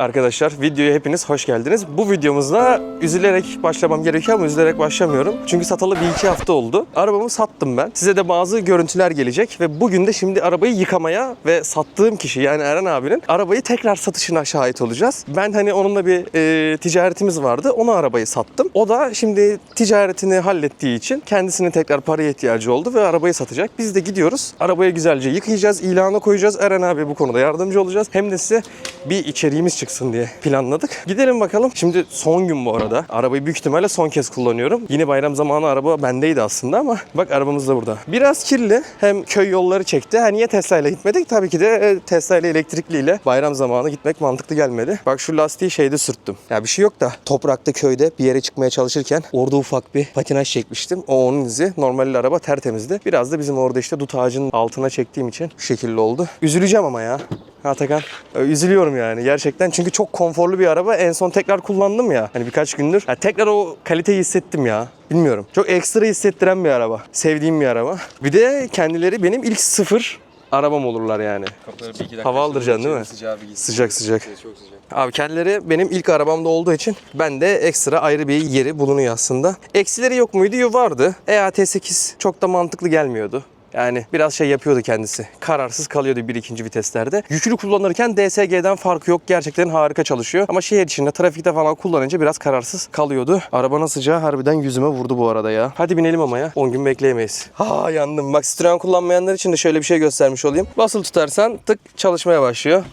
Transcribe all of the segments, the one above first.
Arkadaşlar videoya hepiniz hoş geldiniz. Bu videomuzda üzülerek başlamam gerekiyor ama üzülerek başlamıyorum. Çünkü satalı bir iki hafta oldu. Arabamı sattım ben. Size de bazı görüntüler gelecek ve bugün de şimdi arabayı yıkamaya ve sattığım kişi yani Eren abinin arabayı tekrar satışına şahit olacağız. Ben hani onunla bir e, ticaretimiz vardı. Ona arabayı sattım. O da şimdi ticaretini hallettiği için kendisinin tekrar paraya ihtiyacı oldu ve arabayı satacak. Biz de gidiyoruz. Arabayı güzelce yıkayacağız, ilana koyacağız. Eren abi bu konuda yardımcı olacağız. Hem de size bir içeriğimiz çıksın diye planladık. Gidelim bakalım. Şimdi son gün bu arada. Arabayı büyük ihtimalle son kez kullanıyorum. Yine bayram zamanı araba bendeydi aslında ama bak arabamız da burada. Biraz kirli. Hem köy yolları çekti. Ha niye Tesla ile gitmedik? Tabii ki de e, Tesla ile elektrikliyle bayram zamanı gitmek mantıklı gelmedi. Bak şu lastiği şeyde sürttüm. Ya bir şey yok da toprakta köyde bir yere çıkmaya çalışırken orada ufak bir patinaj çekmiştim. O onun izi. Normalde araba tertemizdi. Biraz da bizim orada işte dut ağacının altına çektiğim için bu şekilde oldu. Üzüleceğim ama ya. Atakan. Ee, Üzülüyorum yani gerçekten çünkü çok konforlu bir araba. En son tekrar kullandım ya. Hani birkaç gündür. Ya tekrar o kaliteyi hissettim ya. Bilmiyorum. Çok ekstra hissettiren bir araba. Sevdiğim bir araba. Bir de kendileri benim ilk sıfır arabam olurlar yani. Kapıları bir iki dakika Hava aldıracaksın değil mi? Sıcağı bir gitsin. Sıcak sıcak. Çok sıcak. Abi kendileri benim ilk arabamda olduğu için ben de ekstra ayrı bir yeri bulunuyor aslında. Eksileri yok muydu? Yo, Vardı. E EAT8 çok da mantıklı gelmiyordu. Yani biraz şey yapıyordu kendisi. Kararsız kalıyordu bir ikinci viteslerde. Yüklü kullanırken DSG'den farkı yok. Gerçekten harika çalışıyor. Ama şehir içinde, trafikte falan kullanınca biraz kararsız kalıyordu. Arabanın sıcağı harbiden yüzüme vurdu bu arada ya. Hadi binelim ama ya. 10 gün bekleyemeyiz. Ha yandım. Bak Citroen kullanmayanlar için de şöyle bir şey göstermiş olayım. Basılı tutarsan tık çalışmaya başlıyor.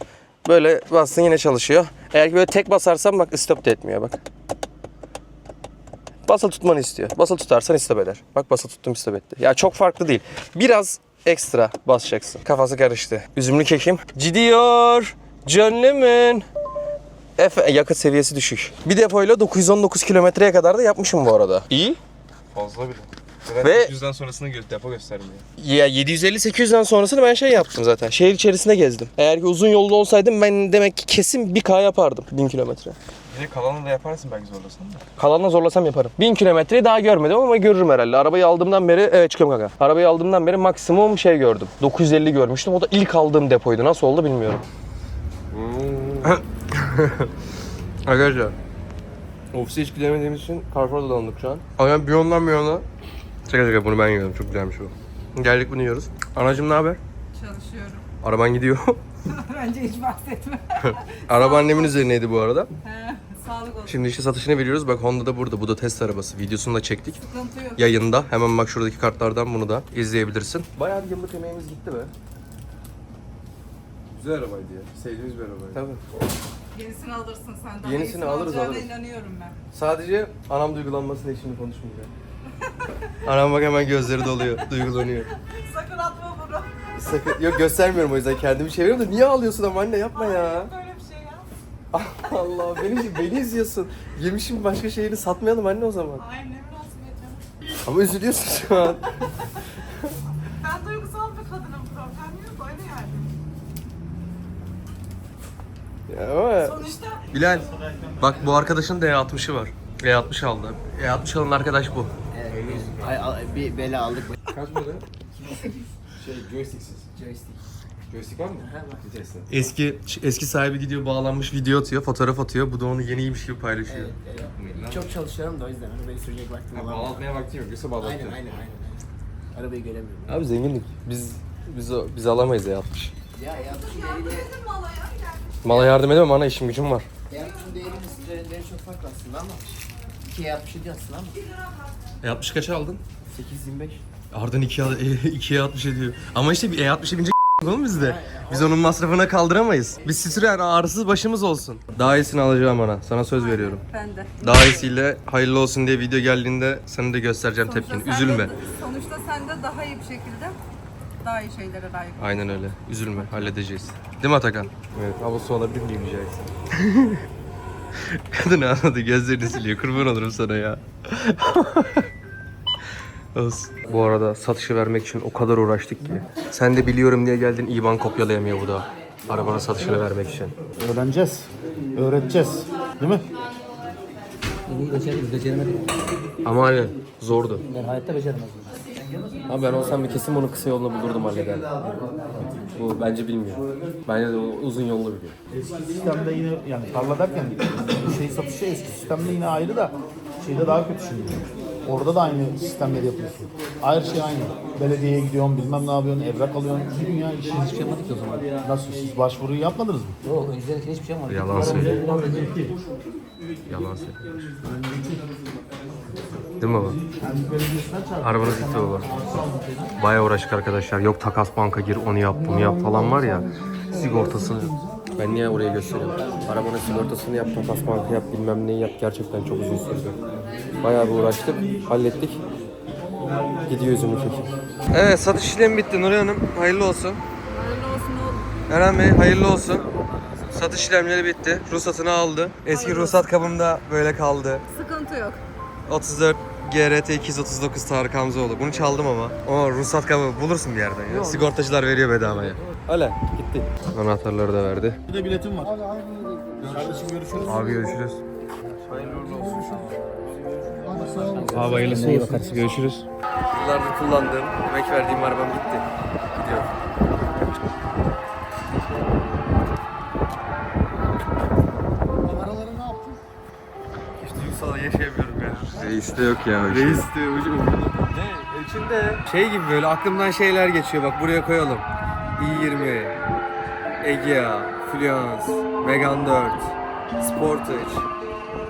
Böyle bastın yine çalışıyor. Eğer ki böyle tek basarsan bak stop da etmiyor bak. Basılı tutmanı istiyor. Basılı tutarsan istop eder. Bak basılı tuttum istop etti. Ya çok farklı değil. Biraz ekstra basacaksın. Kafası karıştı. Üzümlü kekim. Gidiyor. Canımın. Efe, yakıt seviyesi düşük. Bir depoyla 919 kilometreye kadar da yapmışım bu arada. İyi. Fazla bile. Ve- Ve yüzden sonrasını gö- depo göstermiyor. Ya 750-800'den sonrasını ben şey yaptım zaten. Şehir içerisinde gezdim. Eğer ki uzun yolda olsaydım ben demek ki kesin 1K yapardım 1000 kilometre. Yine kalanını da yaparsın belki zorlasan da. Kalanla zorlasam yaparım. 1000 kilometreyi daha görmedim ama görürüm herhalde. Arabayı aldığımdan beri, evet çıkıyorum kanka. Arabayı aldığımdan beri maksimum şey gördüm. 950 görmüştüm. O da ilk aldığım depoydu. Nasıl oldu bilmiyorum. Arkadaşlar. Ofise hiç gidemediğimiz için Carrefour'da dolandık şu an. Aynen bir yondan bir yana. Şaka şaka bunu ben yiyorum. Çok güzelmiş bu. Geldik bunu yiyoruz. Anacım ne haber? Çalışıyorum. Araban gidiyor. Bence hiç bahsetme. Araba annemin üzerineydi bu arada. He, Sağlık olsun. Şimdi işte satışını veriyoruz. Bak Honda da burada. Bu da test arabası. Videosunu da çektik. Sıkıntı yok. yayında. Hemen bak şuradaki kartlardan bunu da izleyebilirsin. Bayağı bir yıllık emeğimiz gitti be. Güzel arabaydı ya. Sevdiğimiz bir arabaydı. Tabii. Yenisini alırsın sen. Daha Yenisini iyisini alırız, alacağına alırız. inanıyorum ben. Sadece anam duygulanmasın diye şimdi konuşmayacağım. anam bak hemen gözleri doluyor, duygulanıyor. Sakın atma bunu. Sakın, yok göstermiyorum o yüzden kendimi çeviriyorum da niye ağlıyorsun ama anne yapma ya. Böyle bir şey ya. Allah beni, beni izliyorsun. Yemişim başka şeyini satmayalım anne o zaman. Ay ne münasebet canım. Ama üzülüyorsun şu an. Ben duygusal bir kadınım. Problem yok. Öyle yani. Ya ama... Sonuçta Bilal, bak bu arkadaşın da E60'ı var. E60 aldı. E60 alan arkadaş bu. Ay, ay, bir bela aldık. Kaç model? şey joysticksiz. Joystick. Joystick var mı? Vitesli. Eski eski sahibi gidiyor bağlanmış video atıyor, fotoğraf atıyor. Bu da onu yeniymiş gibi paylaşıyor. Evet, evet. Çok çalışıyorum da o yüzden arabayı sürecek vaktim olamıyor. bağlatmaya vaktim yok. Yoksa Aynen bağlatacağım. aynen aynen. Arabayı göremiyorum. Abi zenginlik. Biz biz biz alamayız E60. Ya yaptığın değeriyle, Mala yardım edemem ana işim gücüm var. yaptığın değeriyle değeri çok farklı aslında ama. 2'ye 67 aslında ama. E60 kaça aldın? 825. Ardın 2'ye 2'ye 60 ediyor. Ama işte bir E60'a binecek oğlum bizde. Biz onun masrafına kaldıramayız. Biz Citroen ağrısız başımız olsun. Daha iyisini alacağım ana. Sana söz veriyorum. ben de. Daha iyisiyle hayırlı olsun diye video geldiğinde sana da göstereceğim tepkini. Üzülme. sonuçta sen de daha iyi bir şekilde daha iyi şeylere layık. Aynen öyle. Üzülme. Halledeceğiz. Değil mi Atakan? Evet. Hava su alabilir miyim diyeceksin. Kadın anladı. Gözlerini siliyor. Kurban olurum sana ya. Olsun. Bu arada satışı vermek için o kadar uğraştık ki. Sen de biliyorum diye geldin İban kopyalayamıyor bu da. Arabanın satışını vermek için. Öğreneceğiz. Öğreteceğiz. Değil mi? Bunu beceririz, beceremedik. Ama hani zordu. Ben hayatta beceremezdim. Abi ben olsam bir kesin bunu kısa yolunu bulurdum hallederdim. Bu bence bilmiyor. Bence de uzun yollu biliyor. Eski sistemde yine yani tarla derken şey satışı eski sistemde yine ayrı da şeyde daha kötü şimdi. Orada da aynı sistemleri yapıyorsun. Her şey aynı. Belediyeye gidiyorsun, bilmem ne yapıyorsun, evrak alıyorsun. Bir dünya iş. Hiçbir şey yapmadık ki o zaman. Nasıl siz başvuruyu yapmadınız mı? Yok önceden hiçbir şey yapmadık. Yalan söylüyor. Yalan söylüyor. Değil mi baba? Arabanız gitti baba. Bayağı uğraştık arkadaşlar. Yok takas banka gir onu yap bunu yap falan var ya. Sigortasını. Ben niye oraya gösteriyorum? Arabanın sigortasını yap, takas banka yap, bilmem neyi yap. Gerçekten çok uzun sürdü. Bayağı bir uğraştık, hallettik. Gidiyor yüzümü çekim. Evet satış işlemi bitti Nuriye Hanım. Hayırlı olsun. Hayırlı olsun oğlum. Eren Bey hayırlı olsun. Satış işlemleri bitti. Ruhsatını aldı. Eski ruhsat kabımda böyle kaldı. Sıkıntı yok. 34 GRT 239 Tarık Hamzoğlu. Bunu çaldım ama. O ruhsat kabı bulursun bir yerden ya. Sigortacılar veriyor bedavaya. Öyle gitti. Anahtarları da verdi. Bir de biletim var. Kardeşim görüşürüz. Abi görüşürüz. Abi hayırlısı olsun. Görüşürüz. Yıllardır kullandığım, emek verdiğim arabam gitti. Gidiyor. Paraları ne yaptın? Hiç duygusal yaşayamıyorum ya. Reis de yok ya. Reis de. Ne? İçinde şey gibi böyle aklımdan şeyler geçiyor. Bak buraya koyalım. İ20, Egea, Fluence, Megane 4, Sportage.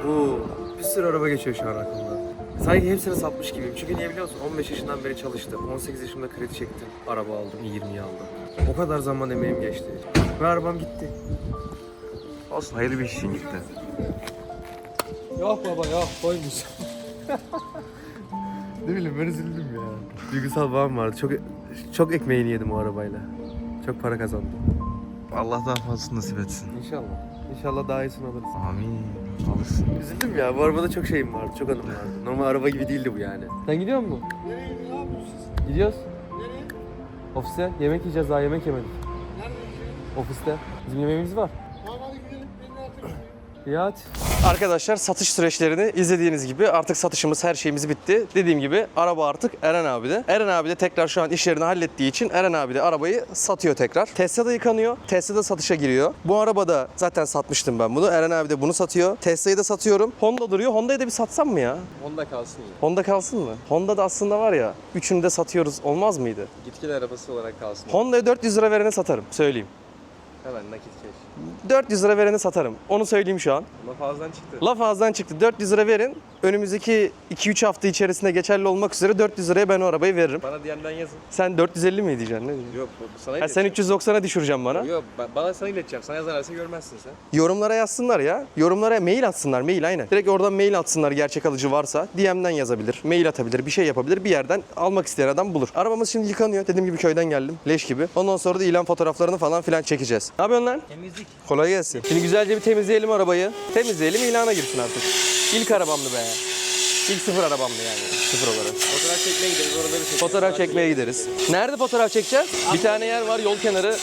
Bu bir sürü araba geçiyor şu an aklımda. Sanki hepsini satmış gibiyim. Çünkü niye biliyor musun? 15 yaşından beri çalıştım. 18 yaşımda kredi çektim. Araba aldım. 20'yi aldım. O kadar zaman emeğim geçti. Ve arabam gitti. Olsun hayırlı bir iş için gitti. Yok baba yok koymuş. ne bileyim ben üzüldüm ya. Duygusal bağım vardı. Çok çok ekmeğini yedim o arabayla. Çok para kazandım. Allah daha fazlasını nasip etsin. İnşallah. İnşallah daha iyisini alırız. Amin. Alırsın. Üzüldüm ya. Bu arabada çok şeyim vardı. Çok anım vardı. Normal araba gibi değildi bu yani. Sen gidiyor musun? Nereye Gidiyoruz. Nereye? Ofise. Yemek yiyeceğiz daha yemek yemedik. Nerede Ofiste. Bizim yemeğimiz var. Hadi. Arkadaşlar satış süreçlerini izlediğiniz gibi artık satışımız her şeyimiz bitti. Dediğim gibi araba artık Eren abi de. Eren abi de tekrar şu an işlerini hallettiği için Eren abi de arabayı satıyor tekrar. Tesla'da yıkanıyor. Tesla'da satışa giriyor. Bu arabada zaten satmıştım ben bunu. Eren abi de bunu satıyor. Tesla'yı da satıyorum. Honda duruyor. Honda'yı da bir satsam mı ya? Honda kalsın ya. Honda kalsın mı? Honda da aslında var ya üçünü de satıyoruz olmaz mıydı? Gitgide arabası olarak kalsın. Honda'ya 400 lira verene satarım söyleyeyim. Hemen nakit keş. 400 lira verene satarım. Onu söyleyeyim şu an. Ama fazladan çıktı. Laf ağızdan çıktı. 400 lira verin. Önümüzdeki 2-3 hafta içerisinde geçerli olmak üzere 400 liraya ben o arabayı veririm. Bana DM'den yazın. Sen 450 mi diyeceksin? Ne diyeceksin? Yok sana Ha, sen ileteceğim. 390'a düşüreceğim bana. Yok ben- bana sana ileteceğim. Sana yazarlarsa görmezsin sen. Yorumlara yazsınlar ya. Yorumlara mail atsınlar. Mail aynen. Direkt oradan mail atsınlar gerçek alıcı varsa. DM'den yazabilir. Mail atabilir. Bir şey yapabilir. Bir yerden almak isteyen adam bulur. Arabamız şimdi yıkanıyor. Dediğim gibi köyden geldim. Leş gibi. Ondan sonra da ilan fotoğraflarını falan filan çekeceğiz. Ne yapıyorsun lan? Temizlik. Kolay gelsin. Şimdi güzelce bir temizleyelim arabayı. Temizleyelim ilana girsin artık. İlk arabamdı be. İlk sıfır arabamdı yani. Sıfır olarak. Fotoğraf çekmeye gideriz orada bir çekeriz. Fotoğraf çekmeye gideriz. Nerede fotoğraf çekeceğiz? Bir tane yer var yol kenarı.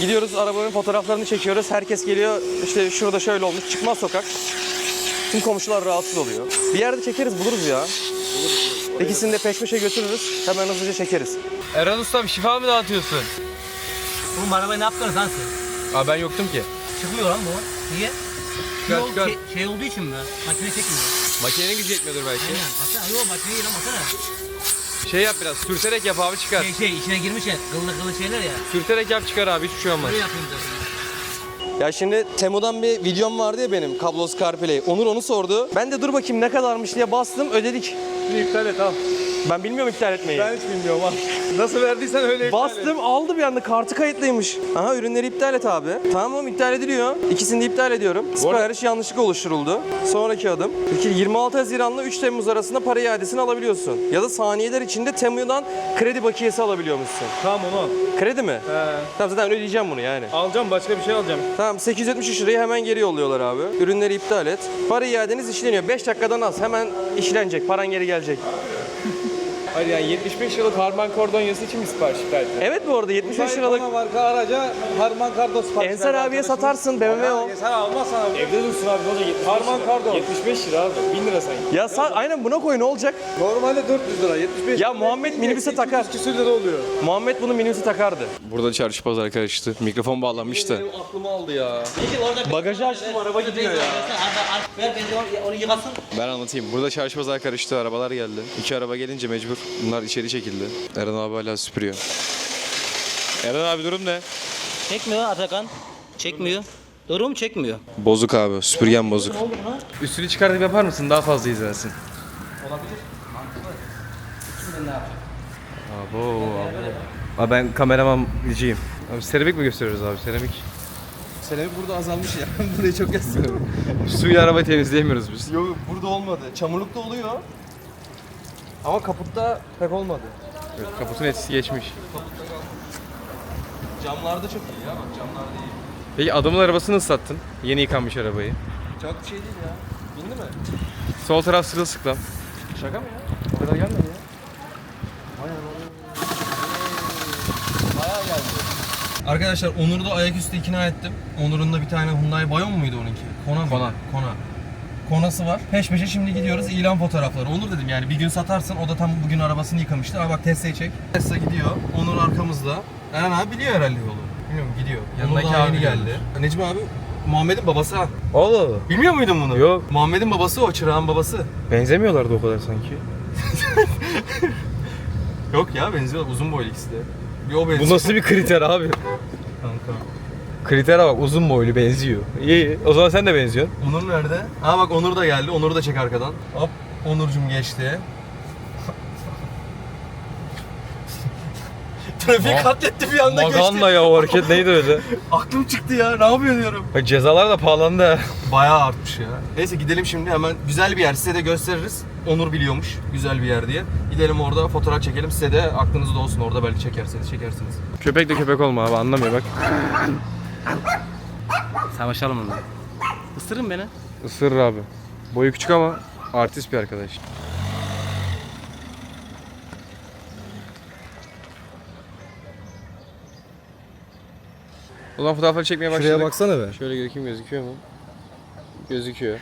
Gidiyoruz arabanın fotoğraflarını çekiyoruz. Herkes geliyor işte şurada şöyle olmuş. Çıkmaz sokak. Tüm komşular rahatsız oluyor. Bir yerde çekeriz buluruz ya. İkisini de peş peşe götürürüz. Hemen hızlıca çekeriz. Eren Ustam şifa mı dağıtıyorsun? Oğlum arabayı ne yaptınız lan siz? Aa ben yoktum ki. Çıkmıyor lan bu. Niye? Çıkar, Yol çıkar. Şey, şey olduğu için mi? Makine çekmiyor. Makinenin gücü yetmiyordur belki. Aynen. Baksana yok makine değil lan baksana. Şey yap biraz sürterek yap abi çıkar. Şey şey içine girmiş ya kıllı kıllı şeyler ya. Sürterek yap çıkar abi hiçbir şey olmaz. Böyle yapayım diyorum. Ya şimdi Temu'dan bir videom vardı ya benim kablosuz CarPlay. Onur onu sordu. Ben de dur bakayım ne kadarmış diye bastım ödedik. İptal et al. Ben bilmiyorum iptal etmeyi. Ben hiç bilmiyorum al. Nasıl verdiysen öyle iptal et. Bastım aldı bir anda kartı kayıtlıymış. Aha ürünleri iptal et abi. Tamam iptal ediliyor. İkisini de iptal ediyorum. Sipariş yanlışlıkla oluşturuldu. Sonraki adım. Peki 26 Haziran'la 3 Temmuz arasında para iadesini alabiliyorsun. Ya da saniyeler içinde Temu'dan kredi bakiyesi alabiliyormuşsun. Tamam onu al. Kredi mi? He. Tamam zaten ödeyeceğim bunu yani. Alacağım başka bir şey alacağım. Tamam 873 lirayı hemen geri yolluyorlar abi. Ürünleri iptal et. Para iadeniz işleniyor. 5 dakikadan az. Hemen işlenecek. Paran geri gelecek. Hayır yani 75 liralık Harman Kardon yazısı için mi sipariş verdin? Evet bu arada 75 liralık Kona marka araca Harman Kardon sipariş Ensar abiye satarsın BMW o. Sen almazsan abi. Evde dursun abi ne olacak 75 Harman Kardon. 75 lira abi 1000 lira sanki. Ya sa- aynen buna koy ne olacak? Normalde 400 lira 75 Ya Muhammed minibüse takar. küsür lira oluyor. Muhammed bunu minibüse takardı. Burada çarşı pazar karıştı. Mikrofon bağlanmıştı. Benim aklımı aldı ya. Bagajı açtım araba gidiyor ya. Ver beni onu yıkasın. Ben anlatayım. Burada çarşı pazar karıştı. Arabalar geldi. İki araba gelince mecbur. Bunlar içeri çekildi. Eren abi hala süpürüyor. Eren abi durum ne? Çekmiyor Atakan. Çekmiyor. Doğru mu çekmiyor? Bozuk abi. Süpürgen bozuk. Üstünü çıkartıp yapar mısın? Daha fazla izlensin. Abo, abo. Abi ben kameraman gideceğim. Abi seramik mi gösteriyoruz abi? Seramik. Seramik burada azalmış ya. Burayı çok istiyorum. Suyla arabayı temizleyemiyoruz biz. Yok burada olmadı. Çamurlukta oluyor. Ama kaputta pek olmadı. Evet, kaputun etkisi geçmiş. Camlarda çok iyi ya bak camlarda iyi. Peki adamın arabasını ıslattın. Yeni yıkanmış arabayı. Çok şey değil ya. Bindi mi? Sol taraf sırılsıklam. Şaka mı ya? O kadar gelmedi ya. Arkadaşlar Onur'u da ayaküstü ikna ettim. Onur'un da bir tane Hyundai Bayon muydu onunki? Kona mıydı? Kona. Kona. Konası var. Peş peşe şimdi gidiyoruz ilan fotoğrafları. Onur dedim yani bir gün satarsın. O da tam bugün arabasını yıkamıştı. Aa bak Tesla'yı çek. Tesla gidiyor. Onur arkamızda. Eren abi biliyor herhalde yolu. Bilmiyorum gidiyor. Yanındaki Onur daha abi yeni geldi. Necmi abi Muhammed'in babası ha. Allah Bilmiyor muydun bunu? Yok. Muhammed'in babası o çırağın babası. Benzemiyorlardı o kadar sanki. Yok ya benziyor uzun boylu ikisi de. Bir o benziyor. Bu nasıl bir kriter abi? kanka? Kritere bak uzun boylu benziyor. İyi iyi. O zaman sen de benziyorsun. Onur nerede? Aa bak Onur da geldi. Onur'u da çek arkadan. Hop Onurcum geçti. Trafiği katletti bir anda geçti. Maganda ya o hareket neydi öyle? Aklım çıktı ya. Ne yapıyor diyorum. Bak cezalar da pahalandı ha. Bayağı artmış ya. Neyse gidelim şimdi hemen güzel bir yer size de gösteririz. Onur biliyormuş güzel bir yer diye. Gidelim orada fotoğraf çekelim size de aklınızda olsun orada belki çekerseniz çekersiniz. Köpek de köpek olma abi anlamıyor bak. Savaşalım onunla. Isırın beni. Isırır abi. Boyu küçük ama artist bir arkadaş. Ulan fotoğrafları çekmeye başladık. Şuraya baksana be. Şöyle gözüküyor gözüküyor mu? Gözüküyor.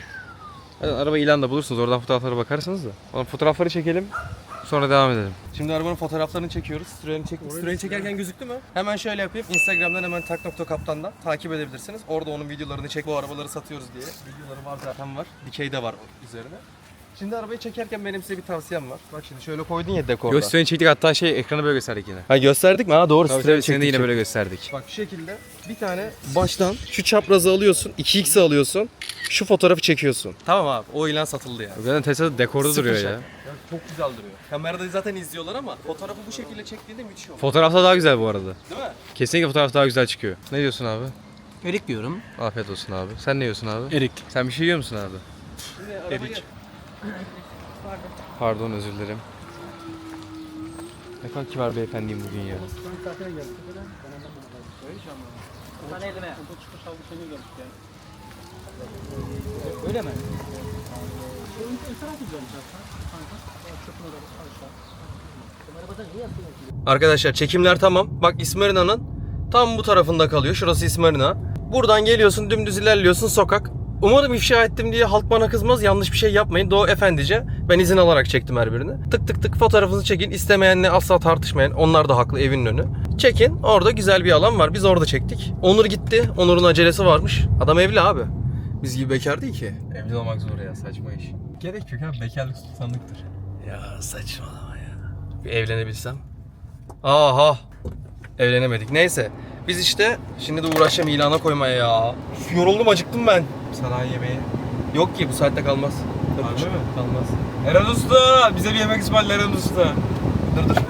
Zaten araba ilanda bulursunuz oradan fotoğraflara bakarsanız da. Ulan fotoğrafları çekelim. Sonra devam edelim. Şimdi arabanın fotoğraflarını çekiyoruz. Süreni, çek, süreni çekerken gözüktü mü? Hemen şöyle yapayım. Instagram'dan hemen tak.kaptan'dan takip edebilirsiniz. Orada onun videolarını çek. Bu arabaları satıyoruz diye. Videoları var zaten var. Dikey de var üzerine. Şimdi arabayı çekerken benim size bir tavsiyem var. Bak şimdi şöyle koydun ya dekorda. Gösterin çektik hatta şey ekranı böyle gösterdik yine. Ha gösterdik mi? Ha doğru. Tabii Tabii, tabii seni de yine böyle gösterdik. Bak şu şekilde bir tane baştan şu çaprazı alıyorsun, 2x'i alıyorsun. Şu fotoğrafı çekiyorsun. Tamam abi. O ilan satıldı yani. Zaten Tesla'da dekorda Sıfır duruyor şaka. ya. çok güzel duruyor. Kamerada zaten izliyorlar ama fotoğrafı bu şekilde çektiğinde müthiş oluyor. Fotoğrafta daha güzel bu arada. Değil mi? Kesinlikle fotoğraf daha güzel çıkıyor. Ne diyorsun abi? Erik diyorum. Afiyet olsun abi. Sen ne yiyorsun abi? Erik. Sen bir şey yiyor musun abi? Erik. Pardon özür dilerim. Ne kadar kibar beyefendiyim bugün ya. Öyle mi? Arkadaşlar çekimler tamam. Bak İsmarina'nın tam bu tarafında kalıyor. Şurası İsmarina. Buradan geliyorsun dümdüz ilerliyorsun sokak. Umarım ifşa ettim diye halk bana kızmaz. Yanlış bir şey yapmayın. Doğu efendice. Ben izin alarak çektim her birini. Tık tık tık fotoğrafınızı çekin. İstemeyenle asla tartışmayın. Onlar da haklı evinin önü. Çekin. Orada güzel bir alan var. Biz orada çektik. Onur gitti. Onur'un acelesi varmış. Adam evli abi. Biz gibi bekar değil ki. Evli olmak zor ya saçma iş. Gerek yok abi. Bekarlık sultanlıktır. Ya saçmalama ya. Bir evlenebilsem. Aha. Evlenemedik. Neyse. Biz işte şimdi de uğraşacağım ilana koymaya ya. Üf, Yoruldum acıktım ben. Sanayi yemeği. Yok ki bu saatte kalmaz. Harbi mi? Kalmaz. Eren Usta! Bize bir yemek ısmarla Eren Usta. Dur dur.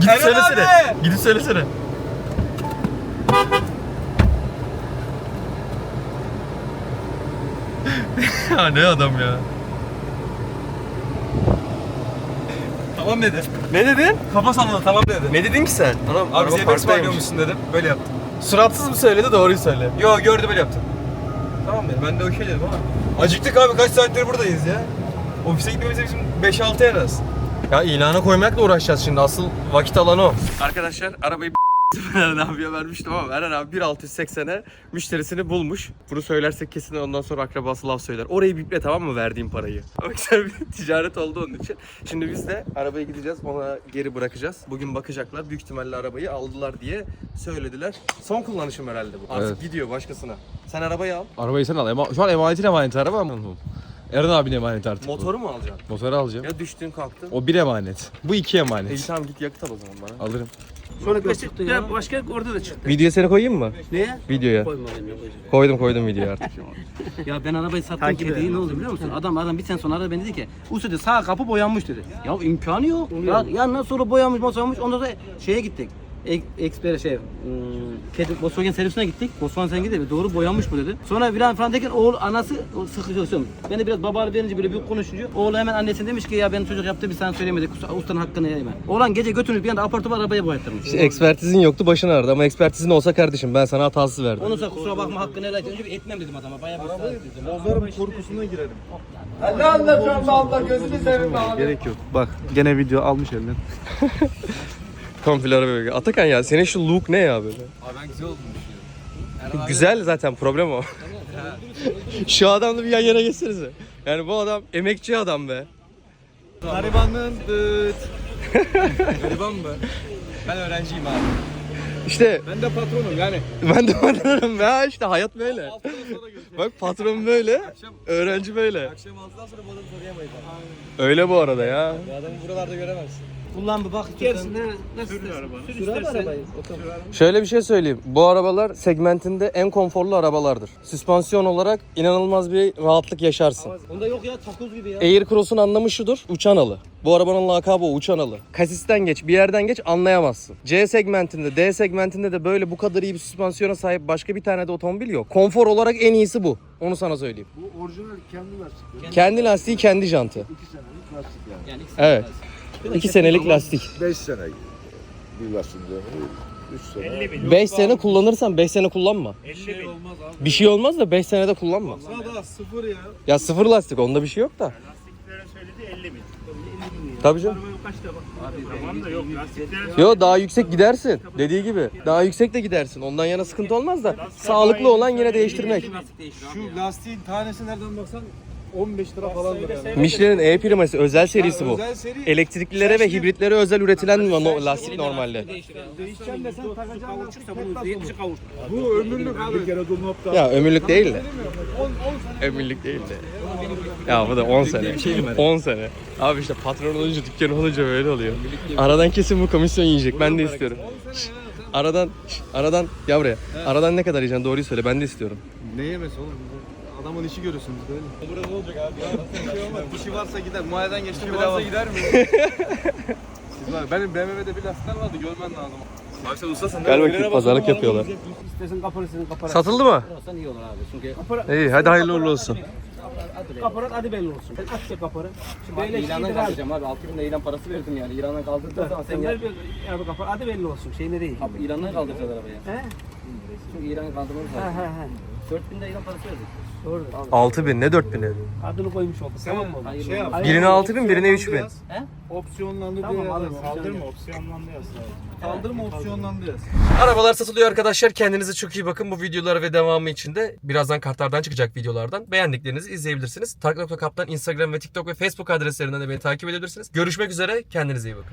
Gidip Eren söylesene. abi! Gidip söylesene. ya ne adam ya. Tamam dedi. Ne dedin? Kafa salladı tamam dedi. Ne dedin ki sen? Anam, Abi parktaymış. ısmarlıyormuşsun dedim. Böyle yaptım. Suratsız mı söyledi doğruyu söyle. Yo gördü böyle yaptım. Tamam dedim. Ben de okey dedim ama. Acıktık abi kaç saattir buradayız ya. Ofise gitmemize bizim 5-6 en az. Ya ilana koymakla uğraşacağız şimdi. Asıl vakit alanı o. Arkadaşlar arabayı Eren abiye vermiştim ama Eren abi 1.680'e müşterisini bulmuş. Bunu söylersek kesin ondan sonra akrabası laf söyler. Orayı biple tamam mı verdiğim parayı. Ama güzel bir ticaret oldu onun için. Şimdi biz de arabaya gideceğiz. Ona geri bırakacağız. Bugün bakacaklar. Büyük ihtimalle arabayı aldılar diye söylediler. Son kullanışım herhalde bu. Artık Evet. gidiyor başkasına. Sen arabayı al. Arabayı sen al. Ema- şu an emanetin emaneti araba mı? Eren abinin emaneti artık. bu. Motoru mu alacaksın? Motoru alacağım. Ya düştün kalktın. O bir emanet. Bu iki İyi emanet. tamam git yakıt al o zaman bana. Alırım. Sonra çıktı ya. Başka orada da çıktı. Videoya seni koyayım mı? Neye? Videoya. Koydum koydum videoya artık. Ya ben arabayı sattım Takip kediyi ne oldu biliyor musun? Adam adam bir sene sonra aradı beni dedi ki Usta dedi sağ kapı boyanmış dedi. Ya imkanı yok. Ya, ya nasıl olur boyanmış boyanmış ondan sonra şeye gittik. Ek, eksper şey, hmm, kedi Volkswagen servisine gittik. Volkswagen sen gidip doğru boyanmış bu dedi. Sonra bir an falan derken oğul anası sıkışıyor. Ben de biraz babalı verince böyle bir konuşunca oğlu hemen annesine demiş ki ya benim çocuk yaptı bir sana söylemedi. Kus- Ustanın hakkını yeme. Oğlan gece götürmüş bir anda apartman arabaya boyattırmış. İşte ekspertizin yoktu başın ağrıdı ama ekspertizin olsa kardeşim ben sana hatasız verdim. Ondan sonra kusura bakma hakkını helal et. Önce bir etmem dedim adama. Bayağı bir ısrar ettim. Bozarım korkusuna girerim. Gerek yok. Bak gene video almış elinden. Komple araba Atakan ya senin şu look ne ya böyle? Abi ben güzel oldum Güzel zaten problem o. şu adamla bir yan yana geçsenize. Yani bu adam emekçi adam be. Garibanlığın dıt. Gariban mı? Ben öğrenciyim abi. İşte Ben de patronum yani. ben de patronum ya işte hayat böyle. Bak patron böyle, öğrenci böyle. Akşam 6'dan sonra bu adamı. Öyle bu arada ya. Adamı buralarda göremezsin. Kullan bir bak. Gerisinde nasıl sürün araba. Sür abi arabayı. Şöyle bir şey söyleyeyim. Bu arabalar segmentinde en konforlu arabalardır. Süspansiyon olarak inanılmaz bir rahatlık yaşarsın. Onda yok ya takoz gibi ya. Aircross'un anlamı şudur. Uçan alı. Bu arabanın lakabı uçan alı. Kasisten geç, bir yerden geç anlayamazsın. C segmentinde, D segmentinde de böyle bu kadar iyi bir süspansiyona sahip başka bir tane de otomobil yok. Konfor olarak en iyisi bu. Onu sana söyleyeyim. Bu orijinal kendi lastikleri. Kendi lastiği, kendi jantı. 2 senelik lastik yani. Yani ikisi Evet. 2 senelik lastik. 5 sene bir lastik ömrü. 3 sene. 5 sene kullanırsan 5 sene kullanma. şey olmaz abi. Bir şey olmaz da 5 senede kullanma. Daha sıfır ya. Ya sıfır lastik onda bir şey yok da. Lastiklere söyledi 50 bin. 50 bin ya. Tabii canım. Yok Yo daha yüksek gidersin. Dediği gibi. Daha yüksek de gidersin. Ondan yana sıkıntı olmaz da sağlıklı olan yine değiştirmek. Şu lastiğin tanesi nereden baksan 15 lira falandır yani. Michelin'in E priması özel serisi bu. Özel seri. Elektriklilere ve hibritlere özel üretilen no- lastik normalde. Değişken desen takacağın lastik tek lastik. Bu ömürlük abi. Bir kere da. Ya ömürlük değil de. Ömürlük değil de. Ya bu da 10 sene. 10 sene. Abi işte patron olunca dükkan olunca böyle oluyor. Aradan kesin bu komisyon yiyecek. Ben de istiyorum. Şş, Aradan, şş, aradan, gel buraya. Aradan ne kadar yiyeceksin doğruyu söyle ben de istiyorum. Ne yemesi oğlum? Adamın işi görürsünüz böyle. Burada ne olacak abi? Ya, İşi varsa gider. Muayeden geçtim bile varsa gider mi? Siz var. Benim BMW'de bir lastikler vardı görmen lazım. Abi sen ustasın Gel bakayım pazarlık yapıyorlar. İstersen. Satıldı mı? Olsan iyi olur abi. Çünkü İyi hadi hayırlı uğurlu olsun. kaparat hadi belli olsun. Sen aç ya kaparı. Şimdi böyle İran'dan kaldıracağım abi. 6000 lira İran parası verdim yani. İran'dan kaldırdıktan sonra sen gel. Abi kapar hadi belli olsun. Şey ne değil. Abi İran'dan kaldıracağız arabayı. He? Çünkü İran'ı kaldırmamız He lazım. he he. 4000 de İran parası verdik. Doğru. 6000 ne 4000'i? Adını koymuş olduk. Tamam mı? Hayırlı Şey yap. Birine 6000 birine 3000. Opsiyonlandı Tamam, diye. alırım. Kaldırma opsiyonlandı yaz. Kaldırma opsiyonlandı yaz. Arabalar satılıyor arkadaşlar. Kendinize çok iyi bakın. Bu videolara ve devamı için de birazdan kartlardan çıkacak videolardan beğendiklerinizi izleyebilirsiniz. Tarık.kaptan Instagram ve TikTok ve Facebook adreslerinden de beni takip edebilirsiniz. Görüşmek üzere. Kendinize iyi bakın.